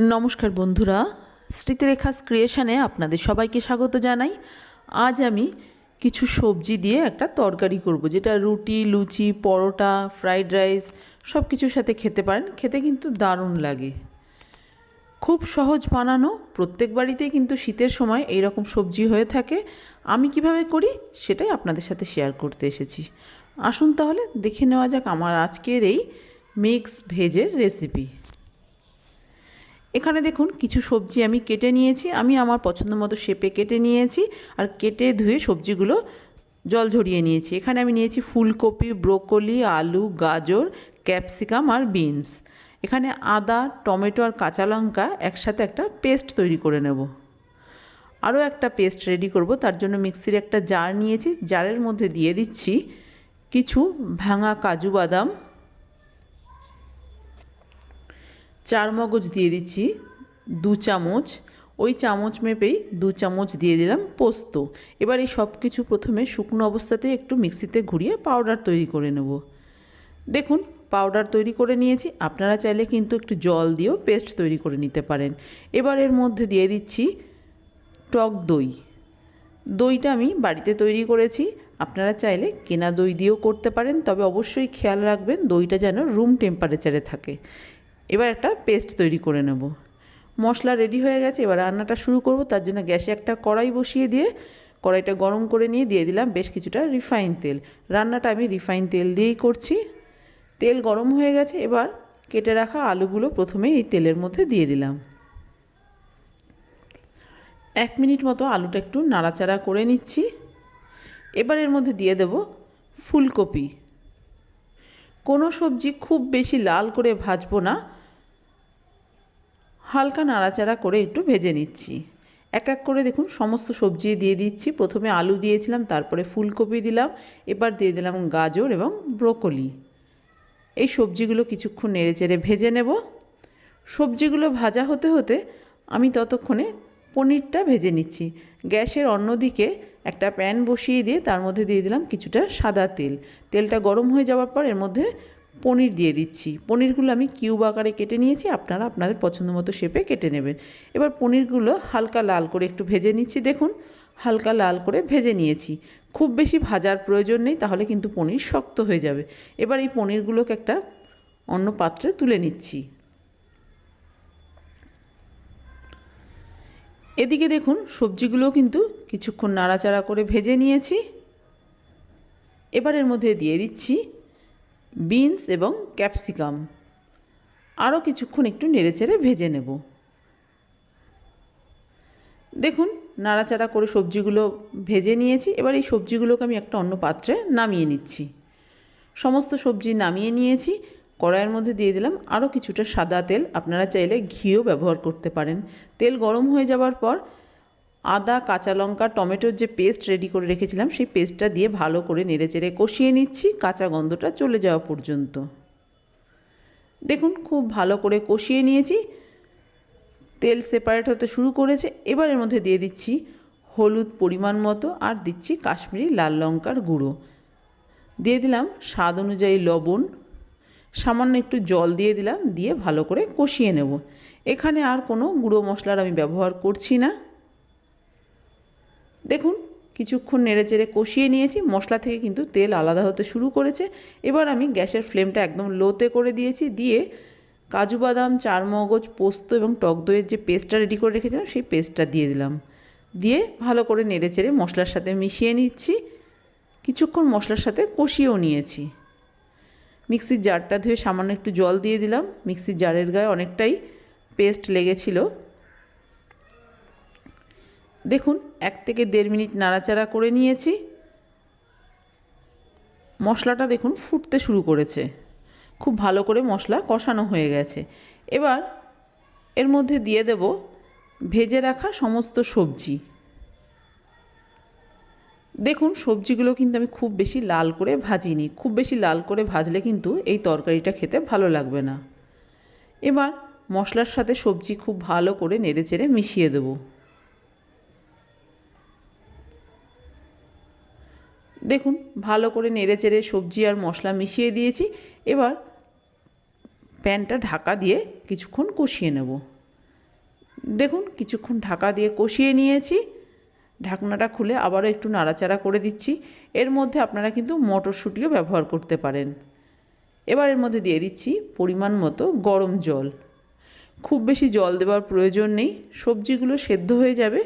নমস্কার বন্ধুরা, স্মৃতিরেখাস ক্রিয়েশনে আপনাদের সবাইকে স্বাগত জানাই। আজ আমি কিছু সবজি দিয়ে একটা তরকারি করব, যেটা রুটি, লুচি, পরোটা, ফ্রাইড রাইস সব কিছুর সাথে খেতে পারেন। খেতে কিন্তু দারুণ লাগে। খুব সহজ বানানো, প্রত্যেক বাড়িতেই কিন্তু শীতের সময় এই রকম সবজি হয়ে থাকে। আমি কীভাবে করি, সেটাই আপনাদের সাথে শেয়ার করতে এসেছি। আসুন তাহলে দেখে নেওয়া যাক আমার আজকের এই মিক্স ভেজের রেসিপি। এখানে দেখুন, কিছু সবজি আমি কেটে নিয়েছি। আমি আমার পছন্দ মতো শেপে কেটে নিয়েছি আর কেটে ধুয়ে সবজিগুলো জল ঝরিয়ে নিয়েছি। এখানে আমি নিয়েছি ফুলকপি, ব্রোকলি, আলু, গাজর, ক্যাপসিকাম আর বিনস। এখানে আদা, টমেটো আর কাঁচা লঙ্কা একসাথে একটা পেস্ট তৈরি করে নেব। আরও একটা পেস্ট রেডি করব। তার জন্য মিক্সির একটা জার নিয়েছি। জারের মধ্যে দিয়ে দিচ্ছি কিছু ভাঙা কাজু বাদাম চার মগজ দিয়ে দিচ্ছি, দু চামচ। ওই চামচ মেপেই দু চামচ দিয়ে দিলাম পোস্ত। এবার এই সব কিছু প্রথমে শুকনো অবস্থাতে একটু মিক্সিতে ঘুরিয়ে পাউডার তৈরি করে নেব। দেখুন, পাউডার তৈরি করে নিয়েছি। আপনারা চাইলে কিন্তু একটু জল দিয়েও পেস্ট তৈরি করে নিতে পারেন। এবার এর মধ্যে দিয়ে দিচ্ছি টক দই। দইটা আমি বাড়িতে তৈরি করেছি। আপনারা চাইলে কেনা দই দিয়েও করতে পারেন, তবে অবশ্যই খেয়াল রাখবেন দইটা যেন রুম টেম্পারেচারে থাকে। এবার একটা পেস্ট তৈরি করে নেব। মশলা রেডি হয়ে গেছে, এবার রান্নাটা শুরু করব। তার জন্য গ্যাসে একটা কড়াই বসিয়ে দিয়ে কড়াইটা গরম করে নিয়ে দিয়ে দিলাম বেশ কিছুটা রিফাইন তেল। রান্নাটা আমি রিফাইন তেল দিয়েই করছি। তেল গরম হয়ে গেছে, এবার কেটে রাখা আলুগুলো প্রথমে এই তেলের মধ্যে দিয়ে দিলাম। এক মিনিট মতো আলুটা একটু নাড়াচাড়া করে নিচ্ছি। এবার এর মধ্যে দিয়ে দেব ফুলকপি। কোনো সবজি খুব বেশি লাল করে ভাজবো না হালকা নাড়াচাড়া করে একটু ভেজে নিচ্ছি। এক এক করে দেখুন, সমস্ত সবজি দিয়ে দিচ্ছি। প্রথমে আলু দিয়েছিলাম, তারপরে ফুলকপি দিলাম, এবার দিয়ে দিলাম গাজর এবং ব্রোকলি। এই সবজিগুলো কিছুক্ষণ নেড়ে চেড়ে ভেজে নেব। সবজিগুলো ভাজা হতে হতে আমি ততক্ষণে পনিরটা ভেজে নিচ্ছি। গ্যাসের অন্যদিকে একটা প্যান বসিয়ে দিয়ে তার মধ্যে দিয়ে দিলাম কিছুটা সাদা তেল। তেলটা গরম হয়ে যাওয়ার পর এর মধ্যে পনির দিয়ে দিচ্ছি। পনিরগুলো আমি কিউব আকারে কেটে নিয়েছি, আপনারা আপনাদের পছন্দ মতো শেপে কেটে নেবেন। এবার পনিরগুলো হালকা লাল করে একটু ভেজে নিচ্ছি, দেখুন। হালকা লাল করে ভেজে নিয়েছি। খুব বেশি ভাজার প্রয়োজন নেই, তাহলে কিন্তু পনির শক্ত হয়ে যাবে। এবার এই পনিরগুলোকে একটা অন্য পাত্রে তুলে নিচ্ছি। এদিকে দেখুন সবজিগুলো কিন্তু কিছুক্ষণ নাড়াচাড়া করে ভেজে নিয়েছি। এবার এর মধ্যে দিয়ে দিচ্ছি বিনস এবং ক্যাপসিকাম। আরও কিছুক্ষণ একটু নেড়েচেড়ে ভেজে নেব। দেখুন, নাড়াচাড়া করে সবজিগুলো ভেজে নিয়েছি। এবার এই সবজিগুলোকে আমি একটা অন্য পাত্রে নামিয়ে নিচ্ছি। সমস্ত সবজি নামিয়ে নিয়েছি। কড়াইয়ের মধ্যে দিয়ে দিলাম আরও কিছুটা সাদা তেল। আপনারা চাইলে ঘিও ব্যবহার করতে পারেন। তেল গরম হয়ে যাওয়ার পর আদা, কাঁচা লঙ্কা, টমেটোর যে পেস্ট রেডি করে রেখেছিলাম, সেই পেস্টটা দিয়ে ভালো করে নেড়েচেড়ে কষিয়ে নিচ্ছি। কাঁচা গন্ধটা চলে যাওয়া পর্যন্ত। দেখুন, খুব ভালো করে কষিয়ে নিয়েছি। তেল সেপারেট হতে শুরু করেছে। এবার এর মধ্যে দিয়ে দিচ্ছি হলুদ পরিমাণ মতো আর দিচ্ছি কাশ্মীরি লাল লঙ্কার গুঁড়ো। দিয়ে দিলাম স্বাদ অনুযায়ী লবণ। সামান্য একটু জল দিয়ে দিলাম, দিয়ে ভালো করে কষিয়ে নেব। এখানে আর কোনো গুঁড়ো মশলার আমি ব্যবহার করছি না। দেখুন, কিছুক্ষণ নেড়েচেড়ে কষিয়ে নিয়েছি, মশলা থেকে কিন্তু তেল আলাদা হতে শুরু করেছে। এবার আমি গ্যাসের ফ্লেমটা একদম লোতে করে দিয়েছি, দিয়ে কাজু বাদাম, চারমগজ, পোস্ত এবং টক দইয়ের যে পেস্টটা রেডি করে রেখেছিলাম, সেই পেস্টটা দিয়ে দিলাম। দিয়ে ভালো করে নেড়েচেড়ে মশলার সাথে মিশিয়ে নিচ্ছি। কিছুক্ষণ মশলার সাথে কষিয়েও নিয়েছি। মিক্সির জারটা ধুয়ে সামান্য একটু জল দিয়ে দিলাম। মিক্সির জারের গায়ে অনেকটাই পেস্ট লেগেছিল। দেখুন, এক থেকে দেড় মিনিট নাড়াচাড়া করে নিয়েছি। মশলাটা দেখুন, ফুটতে শুরু করেছে। খুব ভালো করে মশলা কষানো হয়ে গেছে। এবার এর মধ্যে দিয়ে দেব ভেজে রাখা সমস্ত সবজি। দেখুন, সবজিগুলো কিন্তু আমি খুব বেশি লাল করে ভাজিনি। খুব বেশি লাল করে ভাজলে কিন্তু এই তরকারিটা খেতে ভালো লাগবে না। এবার মশলার সাথে সবজি খুব ভালো করে নেড়েচেড়ে মিশিয়ে দেব। দেখুন, ভালো করে নেড়েচেড়ে সবজি আর মশলা মিশিয়ে দিয়েছি। এবার প্যানটা ঢাকা দিয়ে কিছুক্ষণ কষিয়ে নেব। দেখুন, কিছুক্ষণ ঢাকা দিয়ে কষিয়ে নিয়েছি। ঢাকনাটা খুলে আবারও একটু নাড়াচাড়া করে দিচ্ছি। এর মধ্যে আপনারা কিন্তু মটরশুঁটিও ব্যবহার করতে পারেন। এবার এর মধ্যে দিয়ে দিচ্ছি পরিমাণ মতো গরম জল। খুব বেশি জল দেওয়ার প্রয়োজন নেই। সবজিগুলো সেদ্ধ হয়ে যাবে।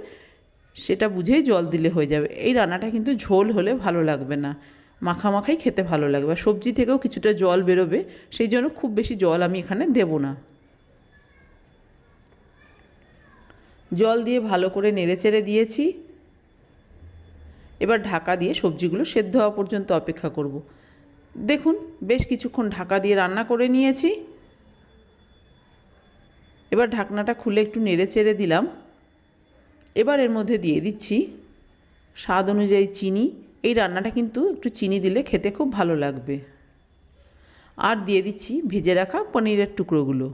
সেটা বুঝেই জল দিলে হয়ে যাবে। এই রান্নাটা কিন্তু ঝোল হলে ভালো লাগবে না। মাখামাখাই খেতে ভালো লাগবে। আর সবজি থেকেও কিছুটা জল বেরোবে, সেই জন্য খুব বেশি জল আমি এখানে দেব না। জল দিয়ে ভালো করে নেড়েচেড়ে দিয়েছি। এবার ঢাকা দিয়ে সবজিগুলো সেদ্ধ হওয়া পর্যন্ত অপেক্ষা করব। দেখুন, বেশ কিছুক্ষণ ঢাকা দিয়ে রান্না করে নিয়েছি। এবার ঢাকনাটা খুলে একটু নেড়ে চেড়ে দিলাম। এবার এর মধ্যে দিয়ে দিচ্ছি স্বাদ অনুযায়ী চিনি। এই রান্নাটা কিন্তু একটু চিনি দিলে খেতে খুব ভালো লাগবে। আর দিয়ে দিচ্ছি ভেজে রাখা পনিরের টুকরোগুলো।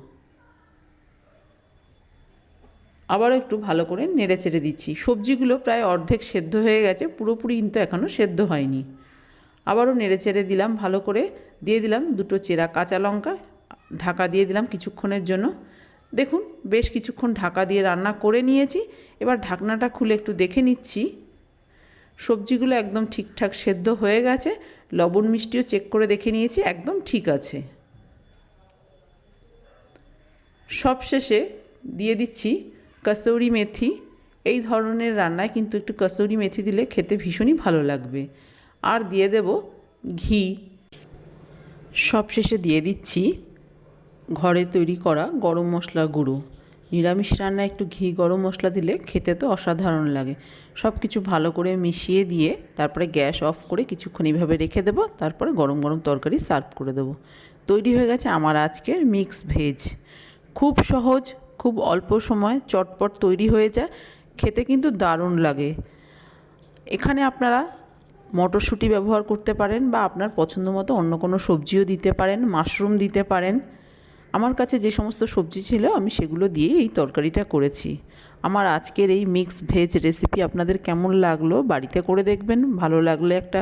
আবারও একটু ভালো করে নেড়ে চেড়ে দিচ্ছি। সবজিগুলো প্রায় অর্ধেক সেদ্ধ হয়ে গেছে, পুরোপুরি কিন্তু এখনও সেদ্ধ হয়নি। আবারও নেড়ে চেড়ে দিলাম, ভালো করে দিয়ে দিলাম দুটো চেরা কাঁচা লঙ্কা, ঢাকা দিয়ে দিলাম কিছুক্ষণের জন্য। দেখুন, বেশ কিছুক্ষণ ঢাকা দিয়ে রান্না করে নিয়েছি। এবার ঢাকনাটা খুলে একটু দেখে নিচ্ছি। সবজিগুলো একদম ঠিকঠাক সেদ্ধ হয়ে গেছে। লবণ মিষ্টিও চেক করে দেখে নিয়েছি, একদম ঠিক আছে। সবশেষে দিয়ে দিচ্ছি কসৌরি মেথি। এই ধরনের রান্নায় কিন্তু একটু কসৌরি মেথি দিলে খেতে ভীষণই ভালো লাগবে। আর দিয়ে দেব ঘি। সবশেষে দিয়ে দিচ্ছি ঘরে তৈরি করা গরম মশলা গুঁড়ো। নিরামিষ রান্নায় একটু ঘি গরম মশলা দিলে খেতে তো অসাধারণ লাগে। সব কিছু ভালো করে মিশিয়ে দিয়ে তারপরে গ্যাস অফ করে কিছুক্ষণ এইভাবে রেখে দেবো, তারপরে গরম গরম তরকারি সার্ভ করে দেবো। তৈরি হয়ে গেছে আমার আজকের মিক্স ভেজ। খুব সহজ, খুব অল্প সময়, চটপট তৈরি হয়ে যায়। খেতে কিন্তু দারুণ লাগে। এখানে আপনারা মটরশুঁটি ব্যবহার করতে পারেন বা আপনার পছন্দ মতো অন্য কোনো সবজিও দিতে পারেন, মাশরুম দিতে পারেন। আমার কাছে যে সমস্ত সবজি ছিল, আমি সেগুলো দিয়েই এই তরকারিটা করেছি। আমার আজকের এই মিক্স ভেজ রেসিপি আপনাদের কেমন লাগল, বাড়িতে করে দেখবেন। ভালো লাগলে একটা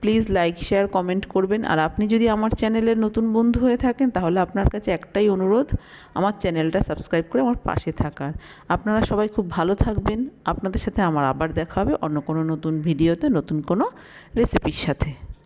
প্লিজ লাইক শেয়ার কমেন্ট করবেন। আর আপনি যদি আমার চ্যানেলের নতুন বন্ধু হয়ে থাকেন, তাহলে আপনার কাছে একটাই অনুরোধ, আমার চ্যানেলটা সাবস্ক্রাইব করে আমার পাশে থাকার। আপনারা সবাই খুব ভালো থাকবেন। আপনাদের সাথে আমার আবার দেখা হবে অন্য কোনো নতুন ভিডিওতে নতুন কোনো রেসিপির সাথে।